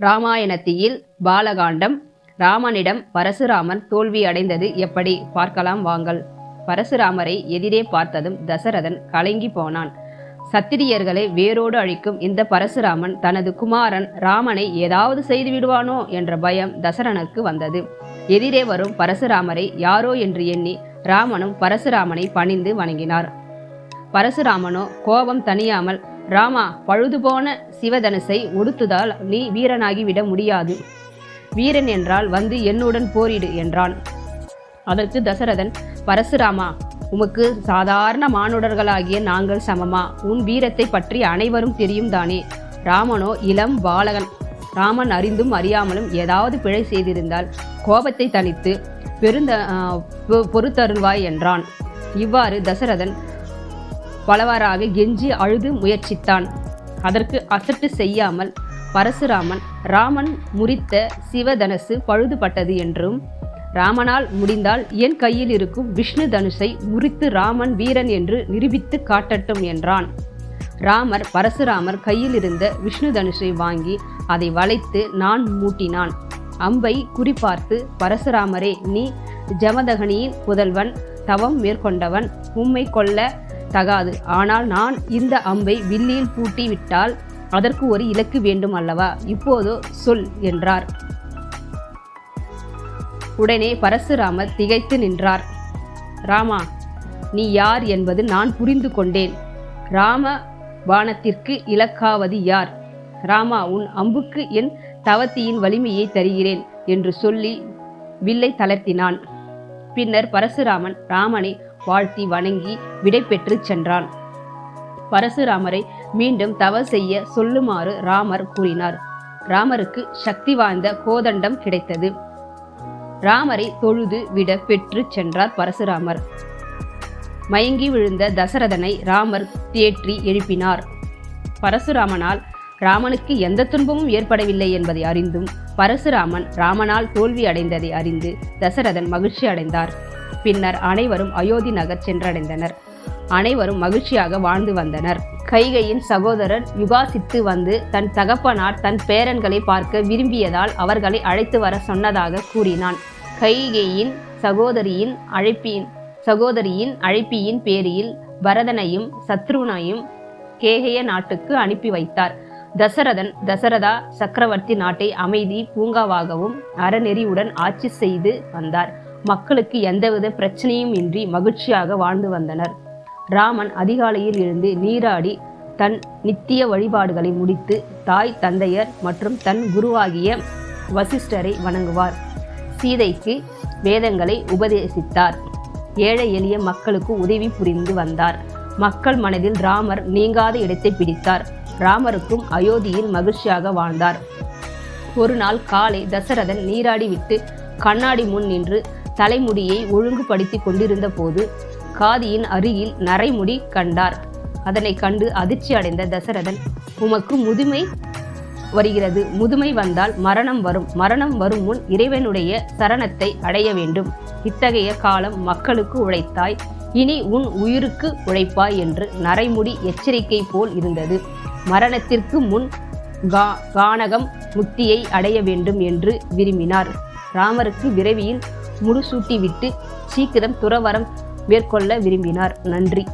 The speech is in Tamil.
ராமாயணத்தியில் பாலகாண்டம் ராமனிடம் பரசுராமன் தோல்வி அடைந்தது எப்படி? பார்க்கலாம் வாங்கள். பரசுராமரை எதிரே பார்த்ததும் தசரதன் கலங்கி போனான். சத்திரியர்களை வேரோடு அழிக்கும் இந்த பரசுராமன் தனது குமாரன் ராமனை ஏதாவது செய்து விடுவானோ என்ற பயம் தசரனுக்கு வந்தது. எதிரே வரும் பரசுராமரை யாரோ என்று எண்ணி ராமனும் பரசுராமனை பணிந்து வணங்கினார். பரசுராமனோ கோபம் தணியாமல் ராமா பழுதுபோன சிவதனுசை உடுத்துதால் நீ வீரனாகி விட முடியாது. வீரன் என்றால் வந்து என்னுடன் போரிடு என்றான். அதற்கு தசரதன் பரசுராமா உமக்கு சாதாரண மானுடர்களாகிய நாங்கள் சமமா? உன் வீரத்தை பற்றி அனைவரும் தெரியும் தானே? ராமனோ இளம் பாலகன். ராமன் அறிந்தும் அறியாமலும் ஏதாவது பிழை செய்திருந்தால் கோபத்தை தணித்து பெருந்த பொறுத்தருள்வாய் என்றான். இவ்வாறு தசரதன் பலவாறாக கெஞ்சி அழுது முயற்சித்தான். அதற்கு அசட்டு செய்யாமல் பரசுராமன் ராமன் முறித்த சிவதனுசு பழுதுபட்டது என்றும் ராமனால் முடிந்தால் என் கையில் இருக்கும் விஷ்ணு தனுஷை முறித்து ராமன் வீரன் என்று நிரூபித்து காட்டட்டும் என்றான். ராமர் பரசுராமர் கையில் இருந்த விஷ்ணு தனுஷை வாங்கி அதை வளைத்து நான் மூட்டினான். அம்பை குறிப்பார்த்து பரசுராமரே நீ ஜமதகனியின் புதல்வன் தவம் மேற்கொண்டவன் உம்மை கொல்ல தகாது. ஆனால் நான் இந்த அம்பை வில்லியில் பூட்டி விட்டால் அதற்கு ஒரு இலக்கு வேண்டும் அல்லவா? இப்போதோ சொல் என்றார். உடனே பரசுராமர் திகைத்து நின்றார். ராமா நீ யார் என்பது நான் புரிந்து கொண்டேன். ராம பானத்திற்கு இலக்காவது யார்? ராமா உன் அம்புக்கு என் தவத்தியின் வலிமையை தருகிறேன் என்று சொல்லி வில்லை தளர்த்தினான். பின்னர் பரசுராமன் ராமனை வாழ்த்தி வணங்கி விடை பெற்று சென்றான். பரசுராமரை மீண்டும் தவ செய்ய சொல்லுமாறு ராமர் கூறினார். ராமருக்கு சக்தி வாய்ந்த கோதண்டம் கிடைத்தது. ராமரை தொழுது விட பெற்று சென்றார் பரசுராமர். மயங்கி விழுந்த தசரதனை ராமர் தேற்றி எழுப்பினார். பரசுராமனால் ராமனுக்கு எந்த துன்பமும் ஏற்படவில்லை என்பதை அறிந்தும் பரசுராமன் ராமனால் தோல்வி அடைந்ததை அறிந்து தசரதன் மகிழ்ச்சி அடைந்தார். பின்னர் அனைவரும் அயோத்தி நகர் சென்றடைந்தனர். அனைவரும் மகிழ்ச்சியாக வாழ்ந்து வந்தனர். கைகையின் சகோதரர் யுகாசித்து வந்து தன் தகப்பனார் தன் பேரன்களை பார்க்க விரும்பியதால் அவர்களை அழைத்து வர சொன்னதாக கூறினான். கைகையின் சகோதரியின் அழைப்பின் சகோதரியின் அழைப்பியின் பேரில் பரதனையும் சத்ருனையும் கேகய நாட்டுக்கு அனுப்பி வைத்தார். தசரதன் தசரதா சக்கரவர்த்தி நாட்டை அமைதி பூங்காவாகவும் அறநெறியுடன் ஆட்சி செய்து வந்தார். மக்களுக்கு எந்தவித பிரச்சனையும் இன்றி மகிழ்ச்சியாக வாழ்ந்து வந்தனர். ராமன் அதிகாலையில் எழுந்து நீராடி தன் நித்திய வழிபாடுகளை முடித்து தாய் தந்தையர் மற்றும் தன் குருவாகிய வசிஷ்டரை வணங்குவார். சீதைக்கு வேதங்களை உபதேசித்தார். ஏழை எளிய மக்களுக்கு உதவி புரிந்து வந்தார். மக்கள் மனதில் ராமர் நீங்காத இடத்தை பிடித்தார். ராமருக்கும் அயோத்தியில் மகிழ்ச்சியாக வாழ்ந்தார். ஒரு நாள் காலை தசரதன் நீராடி விட்டு கண்ணாடி முன் நின்று தலைமுடியை ஒழுங்குபடுத்தி கொண்டிருந்த போது காதியின் அருகில் நரைமுடி கண்டார். அதனை கண்டு அதிர்ச்சி அடைந்த தசரதன் உமக்கு முதுமை வருகிறது. முதுமை வந்தால் மரணம் வரும். மரணம் வரும் முன் இறைவனுடைய சரணத்தை அடைய வேண்டும். இத்தகைய காலம் மக்களுக்கு உழைத்தாய். இனி உன் உயிருக்கு உழைப்பாய் என்று நரைமுடி எச்சரிக்கை போல் இருந்தது. மரணத்திற்கு முன் கா கானகம் முக்தியை அடைய வேண்டும் என்று விரும்பினார். ராமருக்கு விரைவில் முடிசூட்டிவிட்டு சீக்கிரம் துறவரம் மேற்கொள்ள விரும்பினார். நன்றி.